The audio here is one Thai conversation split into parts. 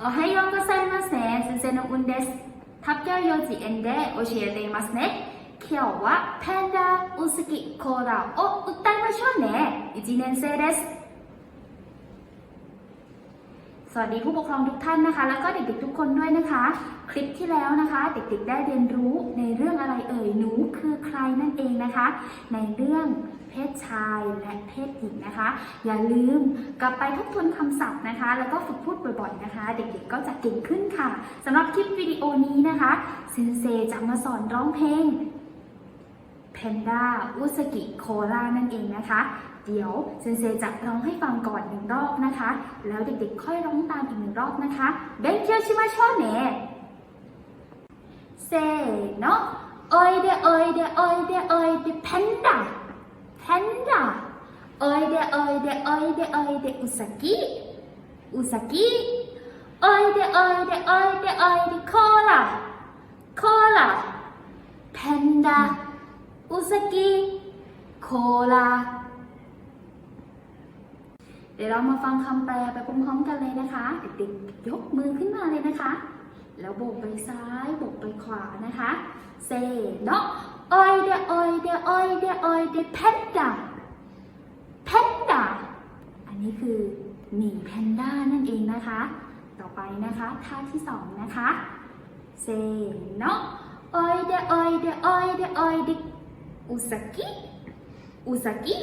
おはようございますね。先生の運です。発表幼稚園で教えていますね。今日はパンダ、ウスキ、コーラを歌いましょうね。1年生です。 วัสดีผู้ปกครองทุกท่านนะคะ แล้วก็เด็กๆทุกคนด้วยนะคะ คลิปที่แล้วนะคะ เด็กๆได้เรียนรู้ในเรื่องอะไรเอ่ยหนูคือใครนั่นเองนะคะ ในเรื่องเพศชายและเพศหญิงนะคะ อย่าลืมกลับไปทบทวนคำศัพท์นะคะ แล้วก็ฝึกพูดบ่อยๆนะคะ เด็กๆก็จะเก่งขึ้นค่ะสำหรับคลิปวิดีโอนี้นะคะเซนเซจะมาสอนร้องเพลง แพนด้าอุสกิโคลานั่นเองนะคะ เดี๋ยวเซนเซจะร้องให้ฟังก่อนหนึ่งรอบนะคะ แล้วเด็กๆค่อยร้องตามอีกหนึ่งรอบนะคะเบนเคียวชิมาชอเนะเซโนะโอยเดโอยเดโอยเดโอยเดแพนด้าแพนด้าโอยเดโอยเดโอยเดโอยเดอุสกิอุสกิโอยเดโอยเดโอยเดโอยเดโคลาโคลาแพนด้า อุสกิโคลา เดี๋ยวเรามาฟังคำแปลไปพร้อมๆกันเลยนะคะ เด็กๆยกมือขึ้นมาเลยนะคะ แล้วโบกไปซ้ายโบกไปขวานะคะเซโนโอยเดโอยเดโอยเดโอยเดแพนด้าแพนด้าอันนี้คือหมีแพนด้านั่นเองนะคะ ต่อไปนะคะ ท่าที่สองนะคะเซโนโอยเดโอยเดโอยเดโอยเด อุสกิ อุสกิ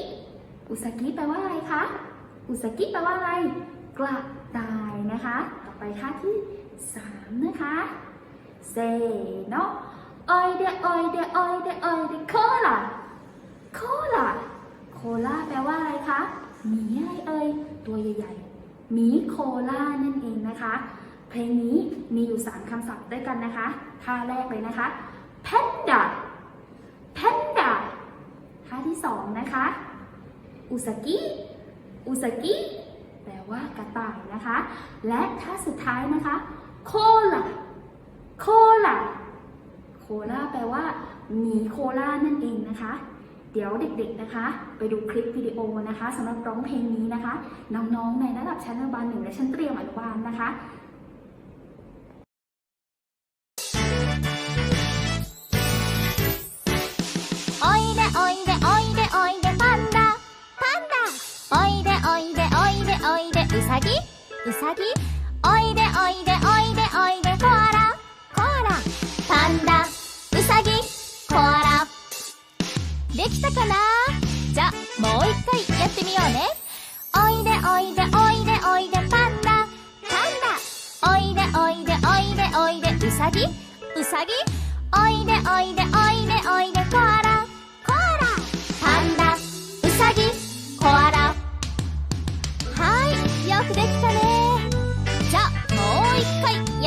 อุสกิแปลว่าอะไรคะ อุสกิแปลว่าอะไร กระต่ายนะคะ ต่อไปท่าที่สามนะคะเซโนโอยเดโอยเดโอยเดโอยเดโคลาโคลาโคลาแปลว่าอะไรคะหมีอะไรเอ่ยตัวใหญ่ๆหมีโคลานั่นเองนะคะ เพลงนี้มีอยู่สามคำศัพท์ด้วยกันนะคะท่าแรกเลยนะคะ panda แพนด้าท่าที่สอง นะคะ อุสกิ อุสกิ แปลว่ากระต่ายนะคะ และท่าสุดท้ายนะคะ โคลาโคลาโคลาแปลว่าหมีโคลานั่นเองนะคะ เดี๋ยวเด็กๆนะคะ ไปดูคลิปวิดีโอนะคะสำหรับร้องเพลงนี้นะคะ น้องๆในระดับชั้นอนุบาลหนึ่งและชั้นเตรียมอนุบาลนะคะ うさぎおいでおいでおいでおいで。コアラ。コアラ。パンダ。うさぎコアラ。できたかな？じゃもう一回やってみようね。おいでおいでおいでおいで。パンダ。パンダ。おいでおいでおいでおいで。うさぎうさぎおいでおいでおいでおいで。コアラ。コアラ。パンダ。ウサギ。コアラ。はい。よくできた。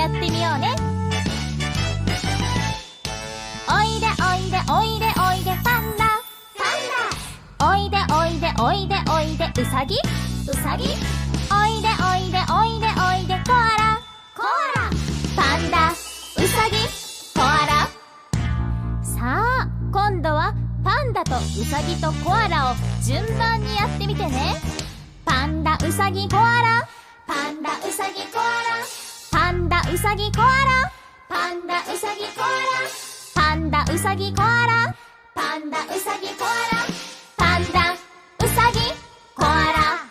ってみようね。おいでおいでおいでおいでパンダ。パンダおいでおいでおいでおいでウサギウサギおいでおいでおいでおいでコアラ。コアラ。パンダ。ウサギコアラ。さあ今度はパンダとウサギとコアラを順番にやってみてね。パンダウサギコアラ。パンダウサギコアラ。ウサギコアラ。パンダウサギコアラ。パンダウサギコアラ。パンダウサギコアラ。パンダウサギコアラ。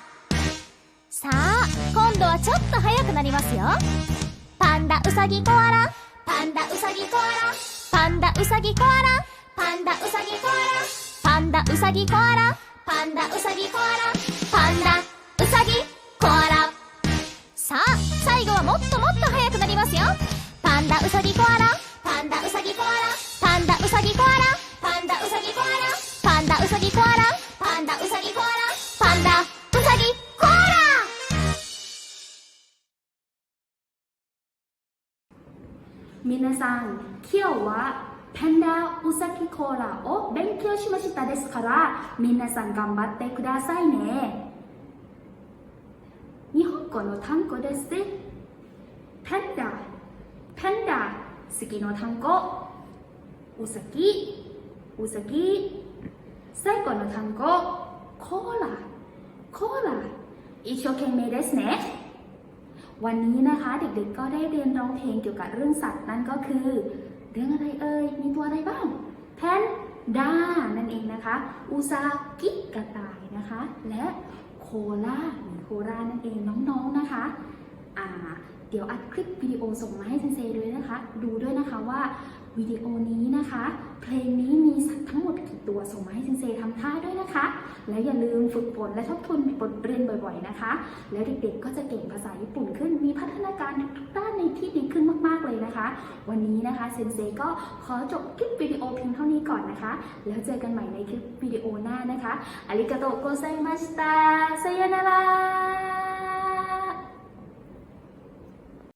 さあ今度はちょっと速くなりますよ。パンダウサギコアラ。パンダウサギコアラ。パンダウサギコアラ。パンダウサギコアラ。パンダウサギコアラ。パンダウサギコアラ。パンダウサギコアラ。さあ最後はもっともっと速くなりますよ。パンダウサギコアラ。パンダウサギコアラ。パンダウサギコアラ。パンダウサギコアラ。パンダウサギコアラ。パンダウサギコアラ。パンダウサギコアラ。みなさん、今日はパンダウサギコーラを勉強しましたですから、皆さん頑張ってくださいね。 日本語の単語です。パンダ、パンダ、次の単語、ウサギ、ウサギ、最後の単語、コーラ、コーラ、一生懸命ですね。 วันนี้นะคะเด็กๆก็ได้เรียนร้องเพลงเกี่ยวกับเรื่องสัตว์นั่นก็คือ เรื่องอะไรเอ่ย มีตัวอะไรบ้าง แพนด้านั่นเองนะคะ อุซากิกระต่ายนะคะ และโคล่าหรือ โครานั่นเองน้องๆนะคะอ่าเดี๋ยวอัดคลิปวิดีโอส่งมาให้เซนเซด้วยนะคะ ดูด้วยนะคะว่า วิดีโอนี้นะคะ เพลงนี้มีสัตว์ทั้งหมดกี่ตัวส่งมาให้เซนเซทำท่าด้วยนะคะ แล้วอย่าลืมฝึกฝนและทบทวนบทเรียนบ่อยๆนะคะ แล้วเด็กๆก็จะเก่งภาษาญี่ปุ่นขึ้นมีพัฒนาการทุกด้านในที่ดีขึ้นมากๆเลยนะคะ วันนี้นะคะเซนเซก็ขอจบคลิปวิดีโอเพียงเท่านี้ก่อนนะคะ แล้วเจอกันใหม่ในคลิปวิดีโอหน้านะคะอาริกาโตโกไซมาสตาไซยานารา